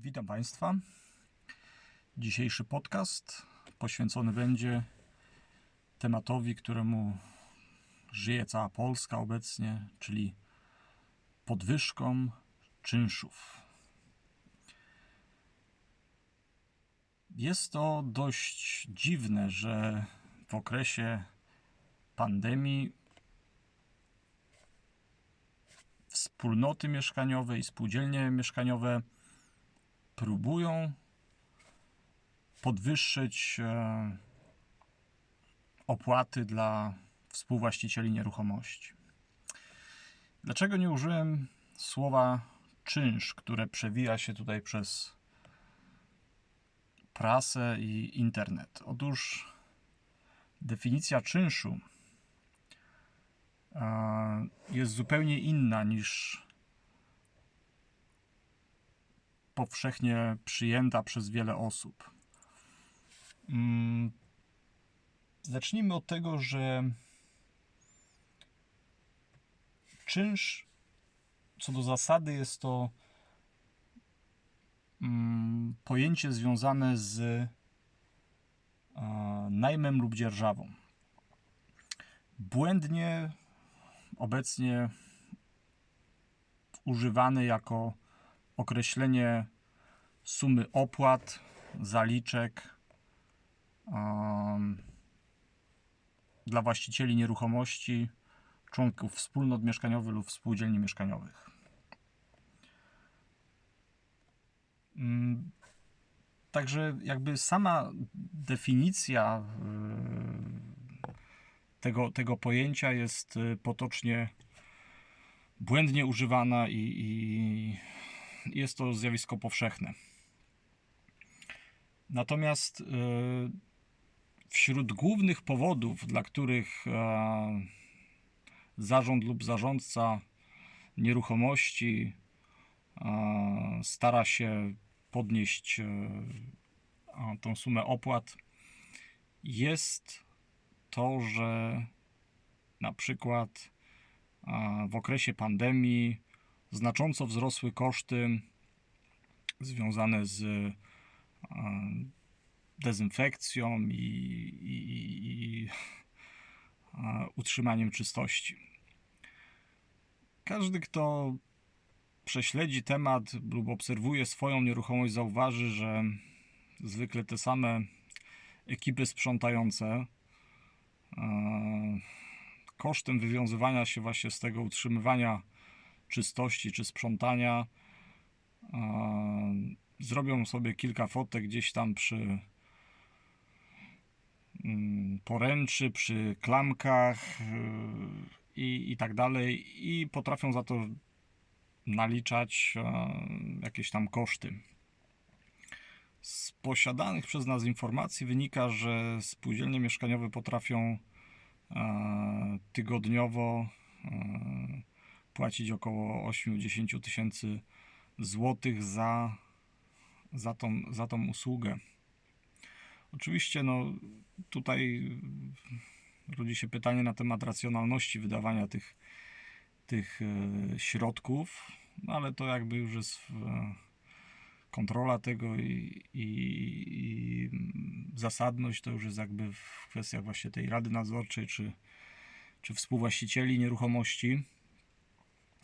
Witam Państwa. Dzisiejszy podcast poświęcony będzie tematowi, któremu żyje cała Polska obecnie, czyli podwyżkom czynszów. Jest to dość dziwne, że w okresie pandemii wspólnoty mieszkaniowe i spółdzielnie mieszkaniowe próbują podwyższyć e, opłaty dla współwłaścicieli nieruchomości. Dlaczego nie użyłem słowa czynsz, które przewija się tutaj przez prasę i internet? Otóż definicja czynszu e, jest zupełnie inna niż powszechnie przyjęta przez wiele osób. Mm, zacznijmy od tego, że czynsz co do zasady jest to mm, pojęcie związane z najmem lub dzierżawą. Błędnie obecnie używany jako określenie sumy opłat, zaliczek um, dla właścicieli nieruchomości, członków wspólnot mieszkaniowych lub spółdzielni mieszkaniowych. Także jakby sama definicja y, tego, tego pojęcia jest y, potocznie błędnie używana i, i jest to zjawisko powszechne. Natomiast e, wśród głównych powodów, dla których e, zarząd lub zarządca nieruchomości e, stara się podnieść tą sumę opłat, jest to, że na przykład w okresie pandemii znacząco wzrosły koszty związane z e, dezynfekcją i, i, i utrzymaniem czystości. Każdy, kto prześledzi temat lub obserwuje swoją nieruchomość, zauważy, że zwykle te same ekipy sprzątające e, kosztem wywiązywania się właśnie z tego utrzymywania czystości czy sprzątania. Zrobią sobie kilka fotek gdzieś tam przy mm, poręczy, przy klamkach yy, i, i tak dalej, i potrafią za to naliczać jakieś tam koszty. Z posiadanych przez nas informacji wynika, że spółdzielnie mieszkaniowe potrafią tygodniowo płacić około 8-10 tysięcy złotych za, za, tą, za tą usługę. Oczywiście, no, tutaj rodzi się pytanie na temat racjonalności wydawania tych, tych e, środków, no, ale to jakby już jest e, kontrola tego i, i, i, zasadność to już jest jakby w kwestiach właśnie tej rady nadzorczej czy, czy współwłaścicieli nieruchomości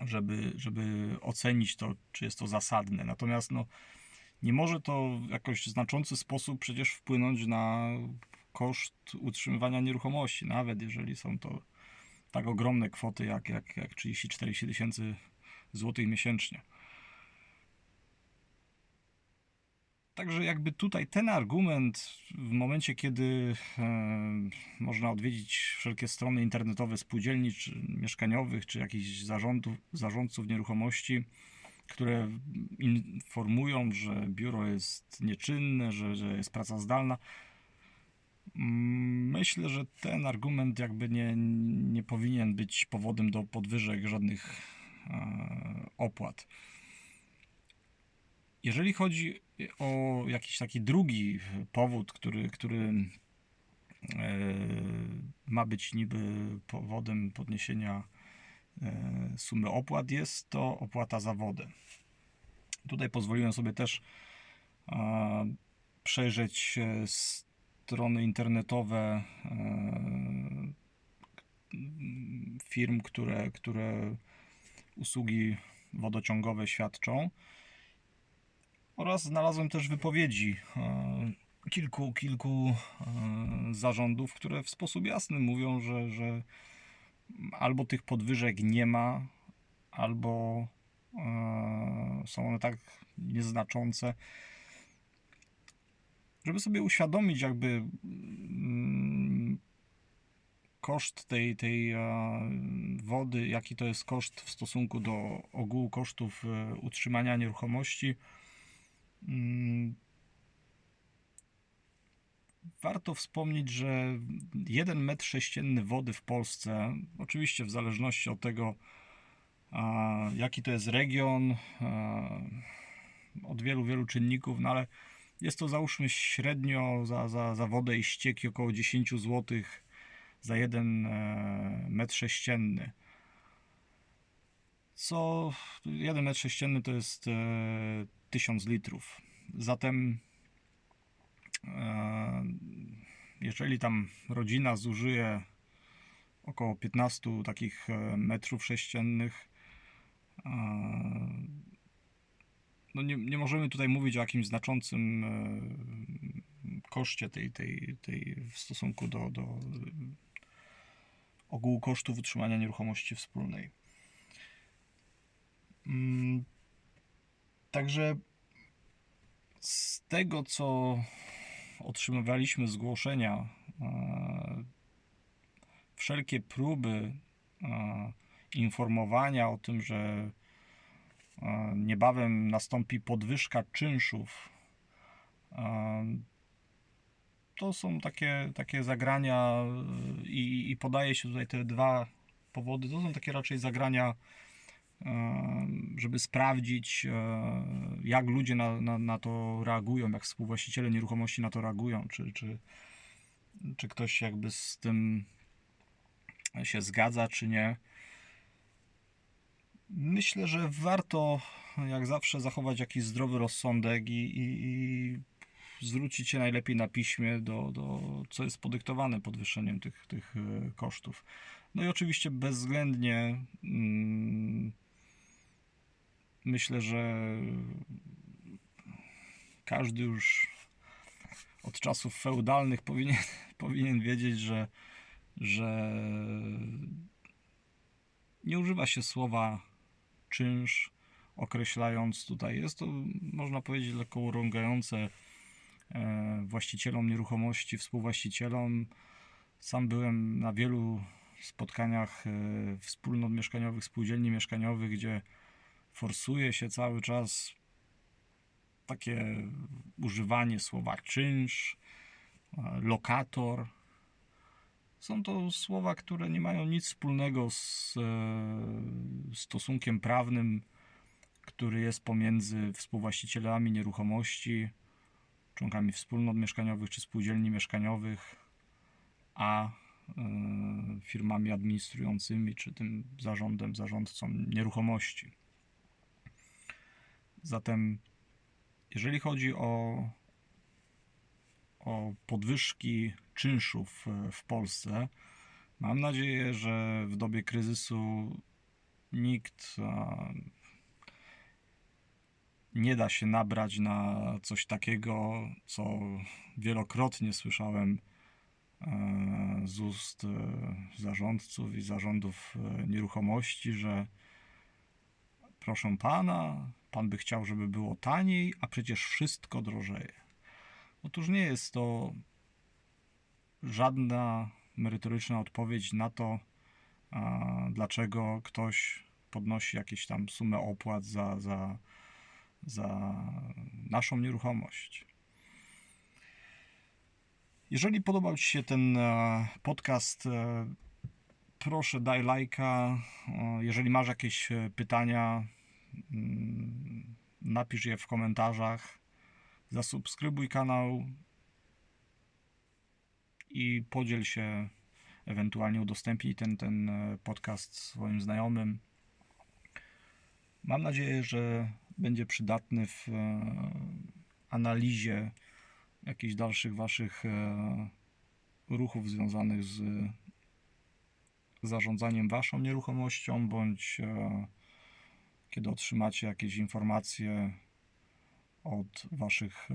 żeby, żeby ocenić to, czy jest to zasadne. Natomiast no, nie może to w jakoś znaczący sposób przecież wpłynąć na koszt utrzymywania nieruchomości, nawet jeżeli są to tak ogromne kwoty jak, jak, jak 30-40 tysięcy złotych miesięcznie. Także jakby tutaj ten argument w momencie, kiedy e, można odwiedzić wszelkie strony internetowe spółdzielni czy mieszkaniowych, czy jakichś zarządów, zarządców nieruchomości, które informują, że biuro jest nieczynne, że, że jest praca zdalna. Mm, myślę, że ten argument jakby nie, nie powinien być powodem do podwyżek żadnych e, opłat. Jeżeli chodzi o jakiś taki drugi powód, który, który e, ma być niby powodem podniesienia e, sumy opłat, jest to opłata za wodę. Tutaj pozwoliłem sobie też przejrzeć strony internetowe e, firm, które, które usługi wodociągowe świadczą. Oraz znalazłem też wypowiedzi e, kilku, kilku e, zarządów, które w sposób jasny mówią, że, że albo tych podwyżek nie ma, albo e, są one tak nieznaczące, żeby sobie uświadomić jakby mm, koszt tej, tej wody, jaki to jest koszt w stosunku do ogółu kosztów utrzymania nieruchomości, warto wspomnieć, że jeden metr sześcienny wody w Polsce, oczywiście w zależności od tego, jaki to jest region, od wielu, wielu czynników, no ale jest to załóżmy średnio za, za, za wodę i ścieki około 10 zł za jeden e, metr sześcienny. Co jeden metr sześcienny to jest 1000 e, litrów. Zatem e, jeżeli tam rodzina zużyje około 15 takich metrów sześciennych, no nie, nie możemy tutaj mówić o jakimś znaczącym koszcie tej, tej, tej w stosunku do, do ogółu kosztów utrzymania nieruchomości wspólnej. Także z tego, co otrzymywaliśmy zgłoszenia, e, wszelkie próby e, informowania o tym, że e, niebawem nastąpi podwyżka czynszów, to są takie, takie zagrania i, i podaje się tutaj te dwa powody. To są takie raczej zagrania, żeby sprawdzić, jak ludzie na, na, na to reagują, jak współwłaściciele nieruchomości na to reagują, czy, czy, czy ktoś jakby z tym się zgadza, czy nie. Myślę, że warto jak zawsze zachować jakiś zdrowy rozsądek i, i, i zwrócić się najlepiej na piśmie do, do co jest podyktowane podwyższeniem tych, tych e, kosztów. No i oczywiście bezwzględnie mm, myślę, że każdy już od czasów feudalnych powinien, powinien wiedzieć, że, że nie używa się słowa czynsz, określając tutaj. Jest to, można powiedzieć, lekko urągające E, właścicielom nieruchomości, współwłaścicielom. Sam byłem na wielu spotkaniach e, wspólnot mieszkaniowych, spółdzielni mieszkaniowych, gdzie forsuje się cały czas takie używanie słowa czynsz, e, lokator. Są to słowa, które nie mają nic wspólnego z stosunkiem prawnym, który jest pomiędzy współwłaścicielami nieruchomości członkami wspólnot mieszkaniowych czy spółdzielni mieszkaniowych, a e, firmami administrującymi czy tym zarządem, zarządcą nieruchomości. Zatem, jeżeli chodzi o, o podwyżki czynszów w Polsce, mam nadzieję, że w dobie kryzysu nikt nie da się nabrać na coś takiego, co wielokrotnie słyszałem e, z ust e, zarządców i zarządów e, nieruchomości, że proszę pana, pan by chciał, żeby było taniej, a przecież wszystko drożeje. Otóż nie jest to żadna merytoryczna odpowiedź na to, dlaczego ktoś podnosi jakieś tam sumę opłat za, za za naszą nieruchomość. Jeżeli podobał Ci się ten e, podcast, e, proszę daj lajka. E, jeżeli masz jakieś pytania, mm, napisz je w komentarzach. Zasubskrybuj kanał i podziel się, ewentualnie udostępnij ten, ten podcast swoim znajomym. Mam nadzieję, że będzie przydatny w e, analizie jakichś dalszych Waszych e, ruchów związanych z zarządzaniem Waszą nieruchomością, bądź e, kiedy otrzymacie jakieś informacje od Waszych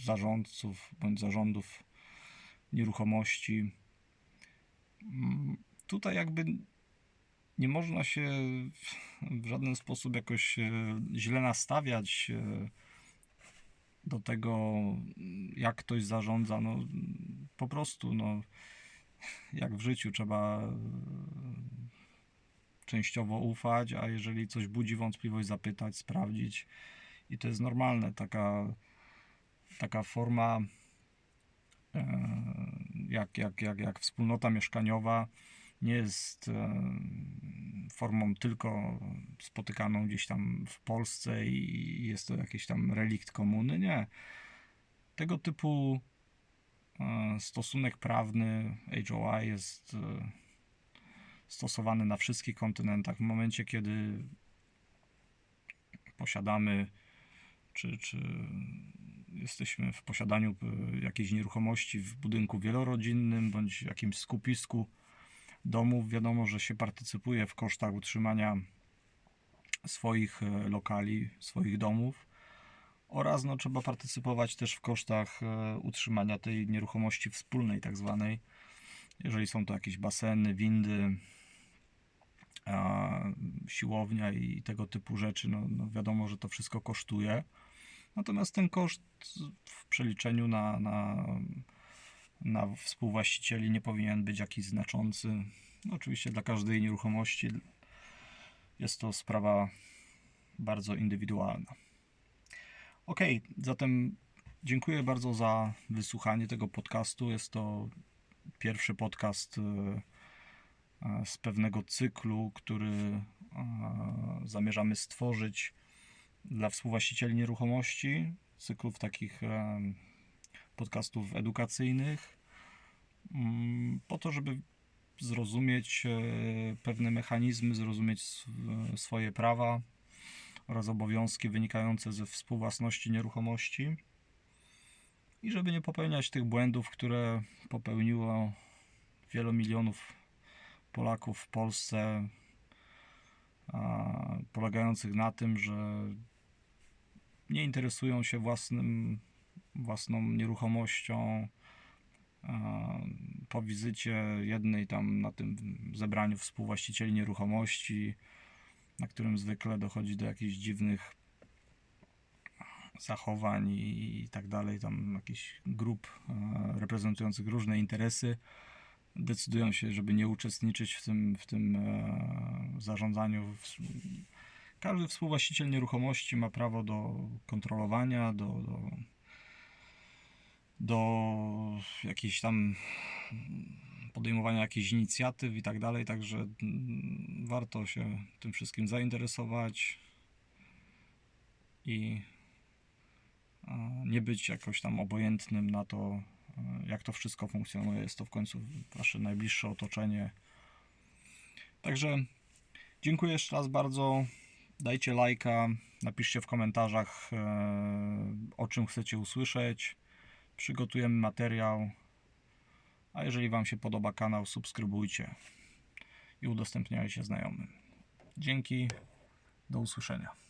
zarządców bądź zarządów nieruchomości. Tutaj jakby nie można się w żaden sposób jakoś e, źle nastawiać e, do tego, jak ktoś zarządza. No, po prostu, no, jak w życiu trzeba e, częściowo ufać, a jeżeli coś budzi wątpliwość, zapytać, sprawdzić. I to jest normalne. Taka, taka forma, jak, jak, jak, jak wspólnota mieszkaniowa, nie jest formą tylko spotykaną gdzieś tam w Polsce i jest to jakiś tam relikt komuny. Nie. Tego typu e, stosunek prawny HOI jest e, stosowany na wszystkich kontynentach. W momencie, kiedy posiadamy czy, czy jesteśmy w posiadaniu e, jakiejś nieruchomości w budynku wielorodzinnym bądź jakimś skupisku domów. Wiadomo, że się partycypuje w kosztach utrzymania swoich e, lokali, swoich domów oraz no, trzeba partycypować też w kosztach e, utrzymania tej nieruchomości wspólnej, tak zwanej. Jeżeli są to jakieś baseny, windy, siłownia i tego typu rzeczy, no, no wiadomo, że to wszystko kosztuje. Natomiast ten koszt w przeliczeniu na, na na współwłaścicieli nie powinien być jakiś znaczący. No, oczywiście dla każdej nieruchomości jest to sprawa bardzo indywidualna. Ok, zatem dziękuję bardzo za wysłuchanie tego podcastu. Jest to pierwszy podcast e, z pewnego cyklu, który e, zamierzamy stworzyć dla współwłaścicieli nieruchomości. Cyklów takich podcastów edukacyjnych, mm, po to, żeby zrozumieć e, pewne mechanizmy, zrozumieć swoje prawa oraz obowiązki wynikające ze współwłasności nieruchomości i żeby nie popełniać tych błędów, które popełniło wielu milionów Polaków w Polsce, polegających na tym, że nie interesują się własnym własną nieruchomością. Po wizycie jednej tam na tym zebraniu współwłaścicieli nieruchomości, na którym zwykle dochodzi do jakichś dziwnych zachowań i tak dalej, tam jakichś grup reprezentujących różne interesy decydują się, żeby nie uczestniczyć w tym, w tym e, zarządzaniu. Każdy współwłaściciel nieruchomości ma prawo do kontrolowania, do, do do jakiejś tam podejmowania jakichś inicjatyw i tak dalej, także mm, warto się tym wszystkim zainteresować i nie być jakoś tam obojętnym na to, jak to wszystko funkcjonuje. Jest to w końcu wasze najbliższe otoczenie. Także dziękuję jeszcze raz bardzo. Dajcie lajka, napiszcie w komentarzach, e, o czym chcecie usłyszeć przygotujemy materiał. A jeżeli Wam się podoba kanał, subskrybujcie i udostępniajcie znajomym. Dzięki, do usłyszenia.